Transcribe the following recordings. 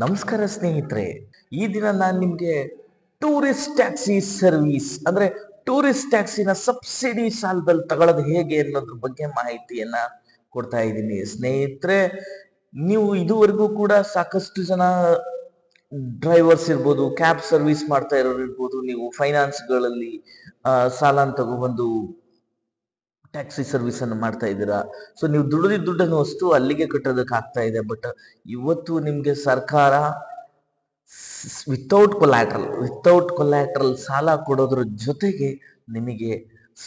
ನಮಸ್ಕಾರ ಸ್ನೇಹಿತರೆ, ಈ ದಿನ ನಾನು ನಿಮಗೆ ಟೂರಿಸ್ಟ್ ಟ್ಯಾಕ್ಸಿ ಸರ್ವಿಸ್ ಅಂದ್ರೆ ಟೂರಿಸ್ಟ್ ಟ್ಯಾಕ್ಸಿನ ಸಬ್ಸಿಡಿ ಸಾಲದಲ್ಲಿ ತಗೊಳ್ಳೋದು ಹೇಗೆ ಅನ್ನೋದ್ರ ಬಗ್ಗೆ ಮಾಹಿತಿಯನ್ನ ಕೊಡ್ತಾ ಇದ್ದೀನಿ. ಸ್ನೇಹಿತರೆ, ನೀವು ಇದುವರೆಗೂ ಕೂಡ ಸಾಕಷ್ಟು ಜನ ಡ್ರೈವರ್ಸ್ ಇರ್ಬೋದು ಕ್ಯಾಬ್ ಸರ್ವಿಸ್ ಮಾಡ್ತಾ ಇರೋರು ಇರ್ಬೋದು ನೀವು ಫೈನಾನ್ಸ್ಗಳಲ್ಲಿ ಸಾಲ ತಗೊಬಂದು ಟ್ಯಾಕ್ಸಿ ಸರ್ವಿಸ್ ಅನ್ನು ಮಾಡ್ತಾ ಇದ್ದೀರಾ? ಸೊ ನೀವು ದುಡಿದಿದ್ದ ದುಡ್ಡನ್ನು ಅಷ್ಟು ಅಲ್ಲಿಗೆ ಕಟ್ಟೋದಕ್ಕೆ ಆಗ್ತಾ ಇದೆ ಬಟ್ ಇವತ್ತು ನಿಮಗೆ ಸರ್ಕಾರ ವಿತೌಟ್ ಕೊಲ್ಯಾಟ್ರಲ್ ವಿತೌಟ್ ಕೊಲ್ಯಾಟ್ರಲ್ ಸಾಲ ಕೊಡೋದ್ರ ಜೊತೆಗೆ ನಿಮಗೆ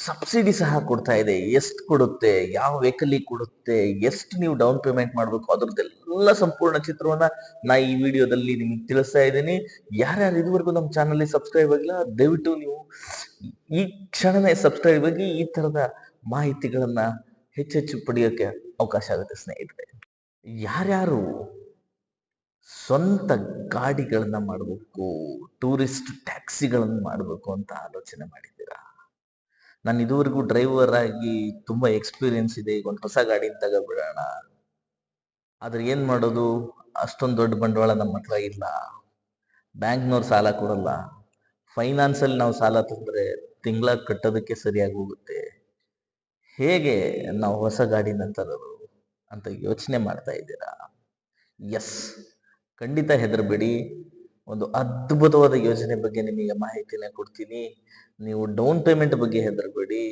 ಸಬ್ಸಿಡಿ ಸಹ ಕೊಡ್ತಾ ಇದೆ. ಎಷ್ಟು ಕೊಡುತ್ತೆ? ಯಾವ ವೆಹಿಕಲ್ ಕೊಡುತ್ತೆ? ಎಷ್ಟು ನೀವು ಡೌನ್ ಪೇಮೆಂಟ್ ಮಾಡಬೇಕು? ಅದರದ್ದೆಲ್ಲ ಸಂಪೂರ್ಣ ಚಿತ್ರವನ್ನ ನಾ ಈ ವಿಡಿಯೋದಲ್ಲಿ ನಿಮಗೆ ತಿಳಿಸ್ತಾ ಇದ್ದೀನಿ. ಯಾರ್ಯಾರು ಇದುವರೆಗೂ ನಮ್ಮ ಚಾನಲ್ ಸಬ್ಸ್ಕ್ರೈಬ್ ಆಗಿಲ್ಲ, ದಯವಿಟ್ಟು ನೀವು ಈ ಕ್ಷಣನೇ ಸಬ್ಸ್ಕ್ರೈಬ್ ಆಗಿ ಈ ತರದ ಮಾಹಿತಿಗಳನ್ನ ಹೆಚ್ಚೆಚ್ಚು ಪಡೆಯೋಕೆ ಅವಕಾಶ ಆಗುತ್ತೆ ಸ್ನೇಹಿತರೆ. ಯಾರ್ಯಾರು ಸ್ವಂತ ಗಾಡಿಗಳನ್ನ ಮಾಡಬೇಕು ಟೂರಿಸ್ಟ್ ಟ್ಯಾಕ್ಸಿಗಳನ್ನು ಮಾಡಬೇಕು ಅಂತ ಆಲೋಚನೆ ಮಾಡಿದ್ದೀರಾ? ನಾನು ಇದುವರೆಗೂ ಡ್ರೈವರ್ ಆಗಿ ತುಂಬಾ ಎಕ್ಸ್ಪೀರಿಯನ್ಸ್ ಇದೆ, ಈಗ ಒಂದು ಹೊಸ ಗಾಡಿ ತಗೋಬಿಡೋಣ. ಆದ್ರೆ ಏನ್ ಮಾಡೋದು? ಅಷ್ಟೊಂದು ದೊಡ್ಡ ಬಂಡವಾಳ ನಮ್ಮ ಹತ್ರ ಇಲ್ಲ. ಬ್ಯಾಂಕ್ನವ್ರು ಸಾಲ ಕೊಡಲ್ಲ. ಫೈನಾನ್ಸ್ ಅಲ್ಲಿ ನಾವು ಸಾಲ ತಂದ್ರೆ ತಿಂಗಳ ಕಟ್ಟೋದಕ್ಕೆ ಸರಿಯಾಗಿ ಹೋಗುತ್ತೆ. ಹೇಗೆ ನಾವು ಹೊಸ ಗಾಡಿನ ತರೋದು ಅಂತ ಯೋಚನೆ ಮಾಡ್ತಾ ಇದ್ದೀರಾ? ಎಸ್ ಖಂಡಿತ ಹೆದರಬೇಡಿ. ಒಂದು ಅದ್ಭುತವಾದ ಯೋಜನೆ ಬಗ್ಗೆ ನಿಮಗೆ ಮಾಹಿತಿನ ಕೊಡ್ತೀನಿ. ನೀವು ಡೌನ್ ಪೇಮೆಂಟ್ ಬಗ್ಗೆ ಹೆದರಬೇಡಿ.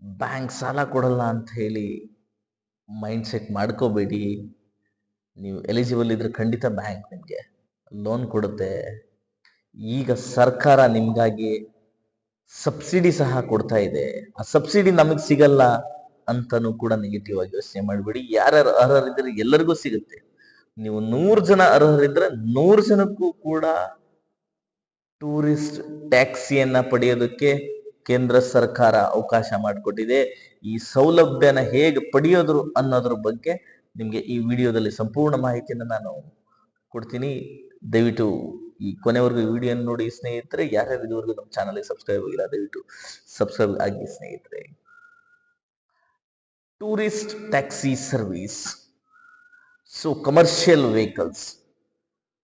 ಬ್ಯಾಂಕ್ ಸಾಲ ಕೊಡಲ್ಲ ಅಂತ ಹೇಳಿ ಮೈಂಡ್ ಸೆಟ್ ಮಾಡ್ಕೋಬೇಡಿ. ನೀವು ಎಲಿಜಿಬಲ್ ಇದ್ರೆ ಖಂಡಿತ ಬ್ಯಾಂಕ್ ನಿಮಗೆ ಲೋನ್ ಕೊಡುತ್ತೆ. ಈಗ ಸರ್ಕಾರ ನಿಮ್ಗಾಗಿ ಸಬ್ಸಿಡಿ ಸಹ ಕೊಡ್ತಾ ಇದೆ. ಆ ಸಬ್ಸಿಡಿ ನಮಗೆ ಸಿಗಲ್ಲ ಅಂತಾನು ಕೂಡ ನೆಗೆಟಿವ್ ಆಗಿ ಯೋಚನೆ ಮಾಡಬೇಡಿ. ಯಾರ್ಯಾರು ಅರ್ಹರಿದ್ರೆ ಎಲ್ಲರಿಗೂ ಸಿಗುತ್ತೆ. ನೀವು ನೂರು ಜನ ಅರ್ಹರಿದ್ರೆ ನೂರು ಜನಕ್ಕೂ ಕೂಡ ಟೂರಿಸ್ಟ್ ಟ್ಯಾಕ್ಸಿಯನ್ನ ಪಡೆಯೋದಕ್ಕೆ ಕೇಂದ್ರ ಸರ್ಕಾರ ಅವಕಾಶ ಮಾಡಿಕೊಟ್ಟಿದೆ. ಈ ಸೌಲಭ್ಯನ ಹೇಗೆ ಪಡೆಯೋದ್ರು ಅನ್ನೋದ್ರ ಬಗ್ಗೆ ನಿಮಗೆ ಈ ವಿಡಿಯೋದಲ್ಲಿ ಸಂಪೂರ್ಣ ಮಾಹಿತಿಯನ್ನು ನಾನು ಕೊಡ್ತೀನಿ. ದಯವಿಟ್ಟು ಈ ಕೊನೆವರೆಗೂ ವಿಡಿಯೋ ನೋಡಿ ಸ್ನೇಹಿತರೆ, ಯಾರ್ಯಾರು ಇದುವರೆಗೂ ನಮ್ಮ ಚಾನಲ್ ಸಬ್ಸ್ಕ್ರೈಬ್ ಆಗಿಲ್ಲ, ದಯವಿಟ್ಟು ಸಬ್ಸ್ಕ್ರೈಬ್ ಆಗಿ ಸ್ನೇಹಿತರೆ. Tourist taxi service so commercial vehicles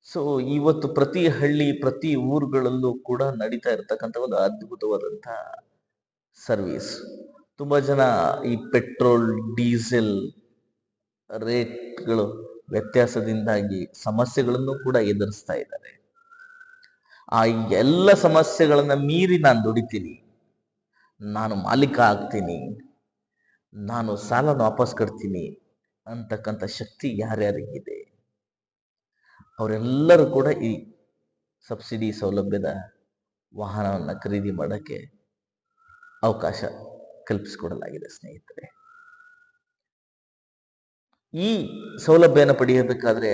so ಇವತ್ತು ಪ್ರತಿ ಹಳ್ಳಿ, ಪ್ರತಿ ಊರುಗಳಲ್ಲೂ ಕೂಡ ನಡೀತಾ ಇರತಕ್ಕಂಥ ಒಂದು ಅದ್ಭುತವಾದಂಥ ಸರ್ವಿಸ್ ತುಂಬಾ ಜನ ಈ ಪೆಟ್ರೋಲ್ ಡೀಸೆಲ್ ರೇಟ್ಗಳು ವ್ಯತ್ಯಾಸದಿಂದಾಗಿ ಸಮಸ್ಯೆಗಳನ್ನು ಕೂಡ ಎದುರಿಸ್ತಾ ಇದ್ದಾರೆ. ಆ ಎಲ್ಲ ಸಮಸ್ಯೆಗಳನ್ನು ಮೀರಿ ನಾನು ದುಡಿತೀನಿ. ನಾನು ಮಾಲೀಕ ಆಗ್ತೀನಿ. ನಾನು ಸಾಲನ ವಾಪಸ್ ಕಟ್ತೀನಿ ಅಂತಕ್ಕಂಥ ಶಕ್ತಿ ಯಾರ್ಯಾರಿಗಿದೆ? ಅವರೆಲ್ಲರೂ ಕೂಡ ಈ ಸಬ್ಸಿಡಿ ಸೌಲಭ್ಯದ ವಾಹನವನ್ನು ಖರೀದಿ ಮಾಡೋಕ್ಕೆ ಅವಕಾಶ ಕಲ್ಪಿಸಿಕೊಡಲಾಗಿದೆ ಸ್ನೇಹಿತರೆ. ಈ ಸೌಲಭ್ಯನ ಪಡೆಯಬೇಕಾದ್ರೆ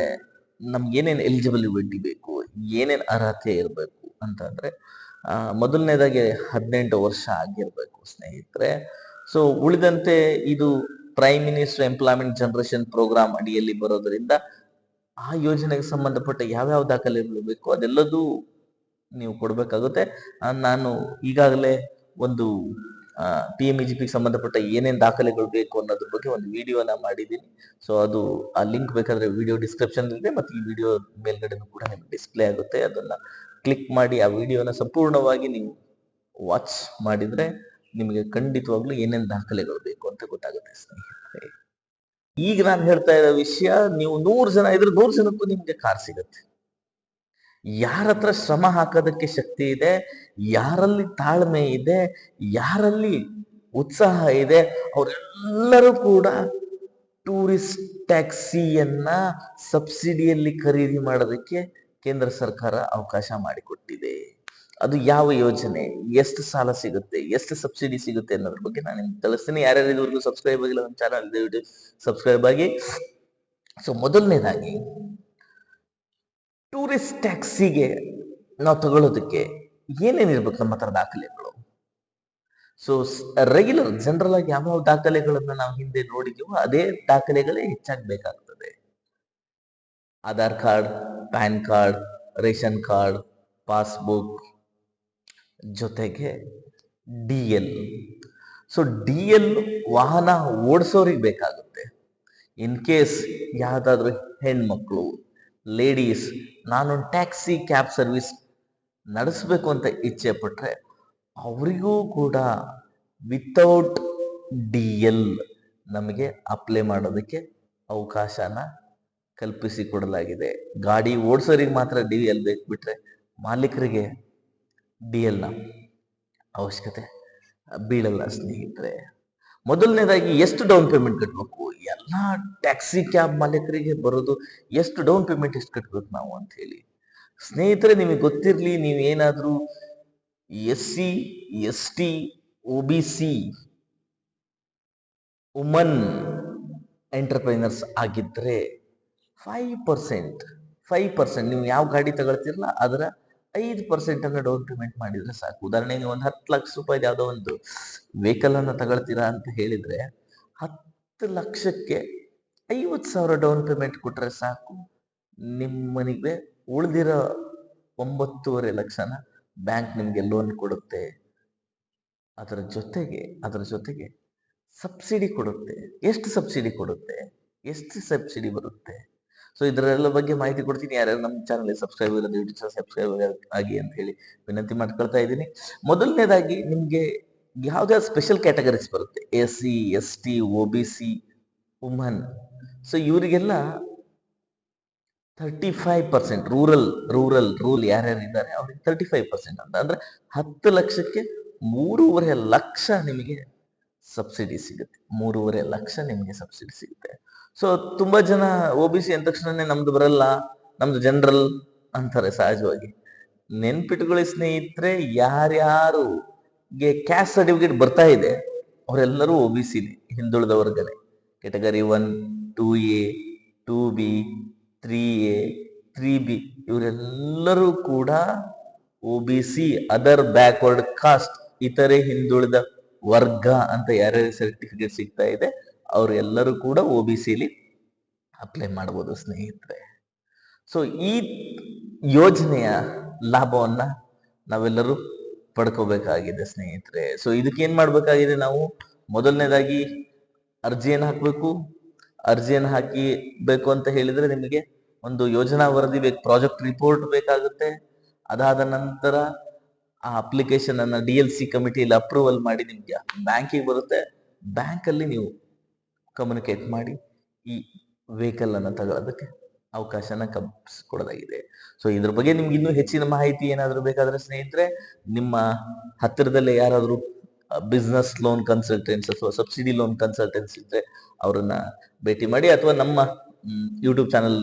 ನಮ್ಗೆ ಏನೇನು ಎಲಿಜಿಬಿಲಿಟಿ ಬೇಕು? ಏನೇನು ಅರ್ಹತೆ ಇರಬೇಕು ಅಂತಂದರೆ ಮೊದಲನೇದಾಗಿ ಹದಿನೆಂಟು ವರ್ಷ ಆಗಿರಬೇಕು ಸ್ನೇಹಿತರೆ. ಸೊ ಉಳಿದಂತೆ ಇದು prime minister employment generation programme ಅಡಿಯಲ್ಲಿ ಬರೋದರಿಂದ ಆ ಯೋಜನೆಗೆ ಸಂಬಂಧಪಟ್ಟ ಯಾವ್ಯಾವ ದಾಖಲೆಗಳು ಬೇಕು ಅದೆಲ್ಲದೂ ನೀವು ಕೊಡಬೇಕಾಗುತ್ತೆ. ನಾನು ಈಗಾಗಲೇ ಒಂದು ಪಿ ಎಂ ಇ ಜಿ ಪಿಗೆ ಸಂಬಂಧಪಟ್ಟ ಏನೇನು ದಾಖಲೆಗಳು ಬೇಕು ಅನ್ನೋದ್ರ ಬಗ್ಗೆ ಒಂದು ವಿಡಿಯೋನ ಮಾಡಿದ್ದೀನಿ. ಸೊ ಅದು ಆ ಲಿಂಕ್ ಬೇಕಾದ್ರೆ ವಿಡಿಯೋ ಡಿಸ್ಕ್ರಿಪ್ಷನ್ ಇದೆ ಮತ್ತು ಈ ವಿಡಿಯೋ ಮೇಲ್ಗಡೆನೂ ಕೂಡ ನಿಮ್ಗೆ ಡಿಸ್ಪ್ಲೇ ಆಗುತ್ತೆ. ಅದನ್ನ ಕ್ಲಿಕ್ ಮಾಡಿ ಆ ವಿಡಿಯೋನ ಸಂಪೂರ್ಣವಾಗಿ ನೀವು ವಾಚ್ ಮಾಡಿದ್ರೆ ನಿಮಗೆ ಖಂಡಿತವಾಗ್ಲೂ ಏನೇನು ದಾಖಲೆಗಳು ಬೇಕು ಅಂತ ಗೊತ್ತಾಗುತ್ತೆ ಸ್ನೇಹಿತರೆ. ಈಗ ನಾನು ಹೇಳ್ತಾ ಇರೋ ವಿಷಯ, ನೀವು ನೂರು ಜನ ಇದ್ರೆ ನೂರು ಜನಕ್ಕೂ ನಿಮಗೆ ಕಾರ್ ಸಿಗುತ್ತೆ. ಯಾರ ಹತ್ರ ಶ್ರಮ ಹಾಕೋದಕ್ಕೆ ಶಕ್ತಿ ಇದೆ, ಯಾರಲ್ಲಿ ತಾಳ್ಮೆ ಇದೆ, ಯಾರಲ್ಲಿ ಉತ್ಸಾಹ ಇದೆ, ಅವರೆಲ್ಲರೂ ಕೂಡ ಟೂರಿಸ್ಟ್ ಟ್ಯಾಕ್ಸಿಯನ್ನ ಸಬ್ಸಿಡಿಯಲ್ಲಿ ಖರೀದಿ ಮಾಡೋದಕ್ಕೆ ಕೇಂದ್ರ ಸರ್ಕಾರ ಅವಕಾಶ ಮಾಡಿಕೊಟ್ಟಿದೆ. ಅದು ಯಾವ ಯೋಜನೆ? ಎಷ್ಟು ಸಾಲ ಸಿಗುತ್ತೆ? ಎಷ್ಟು ಸಬ್ಸಿಡಿ ಸಿಗುತ್ತೆ ಅನ್ನೋದ್ರ ಬಗ್ಗೆ ನಾನು ನಿಮ್ಗೆ ತಿಳಿಸ್ತೀನಿ. ಯಾರ್ಯಾರು ಇದುವರೆಗೂ ಸಬ್ಸ್ಕ್ರೈಬ್ ಆಗಿಲ್ಲ ನಮ್ಮ ಚಾನಲ್ ಸಬ್ಸ್ಕ್ರೈಬ್ ಆಗಿ. ಸೊ ಮೊದಲನೇದಾಗಿ ಟೂರಿಸ್ಟ್ ಟ್ಯಾಕ್ಸಿಗೆ ನಾವು ತಗೊಳ್ಳೋದಕ್ಕೆ ಏನೇನು ಇರ್ಬೇಕು ನಮ್ಮ ಹತ್ರ ದಾಖಲೆಗಳು? ಸೊ ರೆಗ್ಯುಲರ್ ಜನರಲ್ ಆಗಿ ಯಾವ ದಾಖಲೆಗಳನ್ನು ನಾವು ಹಿಂದೆ ನೋಡಿದೀವೋ ಅದೇ ದಾಖಲೆಗಳೇ ಹೆಚ್ಚಾಗಿ ಬೇಕಾಗ್ತದೆ Aadhaar card PAN card ration card, passbook, ಜೊತೆಗೆ D L. So D L ವಾಹನ ಓಡಿಸೋರಿಗೆ ಬೇಕಾಗುತ್ತೆ. ಇನ್ ಕೇಸ್ ಯಾವುದಾದ್ರೂ ಹೆಣ್ಮಕ್ಳು ಲೇಡೀಸ್ ನಾನೊಂದು ಟ್ಯಾಕ್ಸಿ ಕ್ಯಾಬ್ ಸರ್ವಿಸ್ ನಡೆಸಬೇಕು ಅಂತ ಇಚ್ಛೆ ಪಟ್ಟರೆ ಅವರಿಗೂ ಕೂಡ ವಿತೌಟ್ ಡಿ ಎಲ್ ನಮಗೆ ಅಪ್ಲೈ ಮಾಡೋದಕ್ಕೆ ಅವಕಾಶನ ಕಲ್ಪಿಸಿ ಕೊಡಲಾಗಿದೆ. ಗಾಡಿ ಓಡಿಸೋರಿಗೆ ಮಾತ್ರ ಡಿ ಎಲ್ ಬೇಕು ಬಿಟ್ಟರೆ ಮಾಲೀಕರಿಗೆ ಡಿ ಎಲ್ನ ಅವಶ್ಯಕತೆ ಬೀಳಲ್ಲ ಸ್ನೇಹಿತರೆ. ಮೊದಲನೇದಾಗಿ ಎಷ್ಟು ಡೌನ್ ಪೇಮೆಂಟ್ ಕಟ್ಟಬೇಕು ಎಲ್ಲ ಟ್ಯಾಕ್ಸಿ ಕ್ಯಾಬ್ ಮಾಲೀಕರಿಗೆ ಬರೋದು ಎಷ್ಟು ಡೌನ್ ಪೇಮೆಂಟ್ ಎಷ್ಟು ಕಟ್ಬೇಕು ನಾವು ಅಂತ ಹೇಳಿ. ಸ್ನೇಹಿತರೆ, ನಿಮಗೆ ಗೊತ್ತಿರಲಿ ನೀವೇನಾದರೂ S C S T O B C woman entrepreneurs ಆಗಿದ್ದರೆ ಫೈವ್ ಪರ್ಸೆಂಟ್ ಫೈವ್ ಪರ್ಸೆಂಟ್ ನೀವು ಯಾವ ಗಾಡಿ ತಗೊಳ್ತಿರಲ್ಲ, ಅದರ ಐದು ಪರ್ಸೆಂಟ್ ಅನ್ನ ಡೌನ್ ಪೇಮೆಂಟ್ ಮಾಡಿದ್ರೆ ಸಾಕು. ಉದಾಹರಣೆಗೆ ಒಂದು ಹತ್ತು ಲಕ್ಷ ರೂಪಾಯಿ ಯಾವುದೋ ಒಂದು ವೆಹಿಕಲ್ ಅನ್ನು ತಗೊಳ್ತೀರಾ ಅಂತ ಹೇಳಿದ್ರೆ ಹತ್ತು ಲಕ್ಷಕ್ಕೆ ಐವತ್ತು ಸಾವಿರ ಡೌನ್ ಪೇಮೆಂಟ್ ಕೊಟ್ಟರೆ ಸಾಕು. ನಿಮ್ಮನಿಗೆ ಉಳಿದಿರೋ ಒಂಬತ್ತೂವರೆ ಲಕ್ಷನ ಬ್ಯಾಂಕ್ ನಿಮಗೆ ಲೋನ್ ಕೊಡುತ್ತೆ. ಅದರ ಜೊತೆಗೆ ಅದರ ಜೊತೆಗೆ ಸಬ್ಸಿಡಿ ಕೊಡುತ್ತೆ. ಎಷ್ಟು ಸಬ್ಸಿಡಿ ಕೊಡುತ್ತೆ? ಎಷ್ಟು ಸಬ್ಸಿಡಿ ಬರುತ್ತೆ? ಸೊ ಇದರೆಲ್ಲ ಬಗ್ಗೆ ಮಾಹಿತಿ ಕೊಡ್ತೀನಿ. ಯಾರ್ಯಾರು ನಮ್ಮ ಚಾನಲ್ ಸಬ್ಸ್ಕ್ರೈಬ್ ಇರೋದು ಯೂಟ್ಯೂಬ್ ಸಬ್ಸ್ಕ್ರೈಬ್ ಆಗಿ ಅಂತ ಹೇಳಿ ವಿನಂತಿ ಮಾಡ್ಕೊಳ್ತಾ ಇದ್ದೀನಿ. ಮೊದಲನೇದಾಗಿ ನಿಮಗೆ ಯಾವ್ದಾದ್ರು ಸ್ಪೆಷಲ್ ಕ್ಯಾಟಗರೀಸ್ ಬರುತ್ತೆ? A C S T O B C woman so ಇವರಿಗೆಲ್ಲ thirty five percent rural rural rule ಯಾರ್ಯಾರು ಇದ್ದಾರೆ, ಅವ್ರಿಗೆ ತರ್ಟಿ ಫೈವ್ ಪರ್ಸೆಂಟ್ ಅಂತ. ಅಂದ್ರೆ ಹತ್ತು ಲಕ್ಷಕ್ಕೆ ಮೂರುವರೆ ಲಕ್ಷ ನಿಮಗೆ ಸಬ್ಸಿಡಿ ಸಿಗುತ್ತೆ. ಮೂರುವರೆ ಲಕ್ಷ ನಿಮಗೆ ಸಬ್ಸಿಡಿ ಸಿಗುತ್ತೆ. ಸೊ ತುಂಬಾ ಜನ ಒ ಬಿ ಸಿ ಅಂದ ನಮ್ದು ಬರಲ್ಲ, ನಮ್ದು ಜನರಲ್ ಅಂತಾರೆ ಸಹಜವಾಗಿ. ನೆನ್ಪಿಟ್ಕೊಳ್ಳಿ ಸ್ನೇಹಿತರೆ, ಯಾರ್ಯಾರು ಗೆ ಕ್ಯಾಸ್ಟ್ ಸರ್ಟಿಫಿಕೇಟ್ ಬರ್ತಾ ಇದೆ, ಅವರೆಲ್ಲರೂ ಒ ಬಿ ಸಿ ಹಿಂದುಳಿದ ವರ್ಗನೆ category one two A two B three A three B ಇವರೆಲ್ಲರೂ ಕೂಡ O B C other backward caste ಇತರೆ ಹಿಂದುಳಿದ ವರ್ಗ ಅಂತ ಯಾರ್ಯಾರು ಸರ್ಟಿಫಿಕೇಟ್ ಸಿಗ್ತಾ ಇದೆ, ಅವರೆಲ್ಲರೂ ಕೂಡ ಒ ಬಿ ಸಿಲಿ ಅಪ್ಲೈ ಮಾಡ್ಬೋದು, ಸ್ನೇಹಿತರೆ. ಸೊ ಈ ಯೋಜನೆಯ ಲಾಭವನ್ನ ನಾವೆಲ್ಲರೂ ಪಡ್ಕೋಬೇಕಾಗಿದೆ, ಸ್ನೇಹಿತರೆ. ಸೊ ಇದಕ್ಕೆ ಏನ್ ಮಾಡ್ಬೇಕಾಗಿದೆ ನಾವು? ಮೊದಲನೇದಾಗಿ ಅರ್ಜಿಯನ್ನು ಹಾಕಬೇಕು. ಅರ್ಜಿಯನ್ನು ಹಾಕಿ ಬೇಕು ಅಂತ ಹೇಳಿದ್ರೆ ನಿಮಗೆ ಒಂದು ಯೋಜನಾ ವರದಿ ಬೇಕು, ಪ್ರಾಜೆಕ್ಟ್ ರಿಪೋರ್ಟ್ ಬೇಕಾಗುತ್ತೆ. ಅದಾದ ನಂತರ ಆ ಅಪ್ಲಿಕೇಶನ್ ಅನ್ನ ಡಿ ಎಲ್ ಸಿ ಕಮಿಟಿಯಲ್ಲಿ ಅಪ್ರೂವಲ್ ಮಾಡಿ ನಿಮ್ಗೆ ಬ್ಯಾಂಕಿಗೆ ಬರುತ್ತೆ. ಬ್ಯಾಂಕಲ್ಲಿ ನೀವು ಕಮ್ಯುನಿಕೇಟ್ ಮಾಡಿ ಈ ವೆಹಿಕಲ್ ಅನ್ನ ತಗೊಳ್ಳೋದಕ್ಕೆ ಅವಕಾಶನ ಕಲ್ಪಿಸ್ಕೊಡೋದಾಗಿದೆ ಸೊ ಇದ್ರ ಬಗ್ಗೆ ನಿಮ್ಗೆ ಇನ್ನೂ ಹೆಚ್ಚಿನ ಮಾಹಿತಿ ಏನಾದರೂ ಬೇಕಾದ್ರೆ ಸ್ನೇಹಿತರೆ, ನಿಮ್ಮ ಹತ್ತಿರದಲ್ಲೇ ಯಾರಾದರೂ ಬಿಸ್ನೆಸ್ ಲೋನ್ ಕನ್ಸಲ್ಟೆನ್ಸ್ ಅಥವಾ ಸಬ್ಸಿಡಿ ಲೋನ್ ಕನ್ಸಲ್ಟೆನ್ಸ್ ಇದ್ರೆ ಅವರನ್ನ ಭೇಟಿ ಮಾಡಿ ಅಥವಾ ನಮ್ಮ ಯೂಟ್ಯೂಬ್ ಚಾನಲ್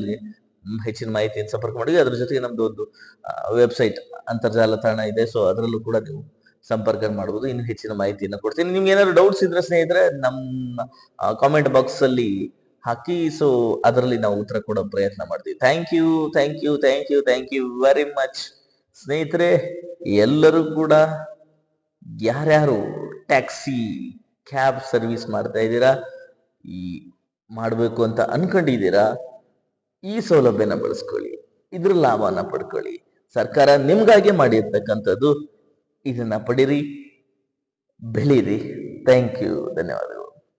ಹೆಚ್ಚಿನ ಮಾಹಿತಿಯನ್ನು ಸಂಪರ್ಕ ಮಾಡಿ ಅದ್ರ ಜೊತೆಗೆ ನಮ್ದು ಒಂದು ವೆಬ್ಸೈಟ್ ಅಂತರ್ಜಾಲ ತಾಣ ಇದೆ. ಸೊ ಅದರಲ್ಲೂ ಕೂಡ ನೀವು ಸಂಪರ್ಕ ಮಾಡಬಹುದು ಇನ್ನು ಹೆಚ್ಚಿನ ಮಾಹಿತಿಯನ್ನು ಕೊಡ್ತೀನಿ. ನಿಮ್ಗೆ ಏನಾದ್ರು ಡೌಟ್ಸ್ ಇದ್ರೆ ಸ್ನೇಹಿತರೆ, ನಮ್ಮ ಕಾಮೆಂಟ್ ಬಾಕ್ಸ್ ಅಲ್ಲಿ ಹಾಕಿ ಸೊ ಅದರಲ್ಲಿ ನಾವು ಉತ್ತರ ಕೊಡೋ ಪ್ರಯತ್ನ ಮಾಡ್ತೀವಿ. Thank you thank you thank you thank you very much ಸ್ನೇಹಿತರೆ, ಎಲ್ಲರೂ ಕೂಡ ಯಾರ್ಯಾರು ಟ್ಯಾಕ್ಸಿ, ಕ್ಯಾಬ್ ಸರ್ವಿಸ್ ಮಾಡ್ತಾ ಇದ್ದೀರಾ, ಈ ಮಾಡಬೇಕು ಅಂತ ಅನ್ಕೊಂಡಿದ್ದೀರಾ, ಈ ಸೌಲಭ್ಯನ ಬಳಸ್ಕೊಳ್ಳಿ, ಇದ್ರ ಲಾಭನ ಪಡ್ಕೊಳ್ಳಿ. ಸರ್ಕಾರ ನಿಮ್ಗಾಗಿ ಮಾಡಿರ್ತಕ್ಕಂಥದ್ದು ಇದನ್ನ ಪಡೀರಿ, ಬೆಳೀರಿ. ಥ್ಯಾಂಕ್ ಯು ಧನ್ಯವಾದ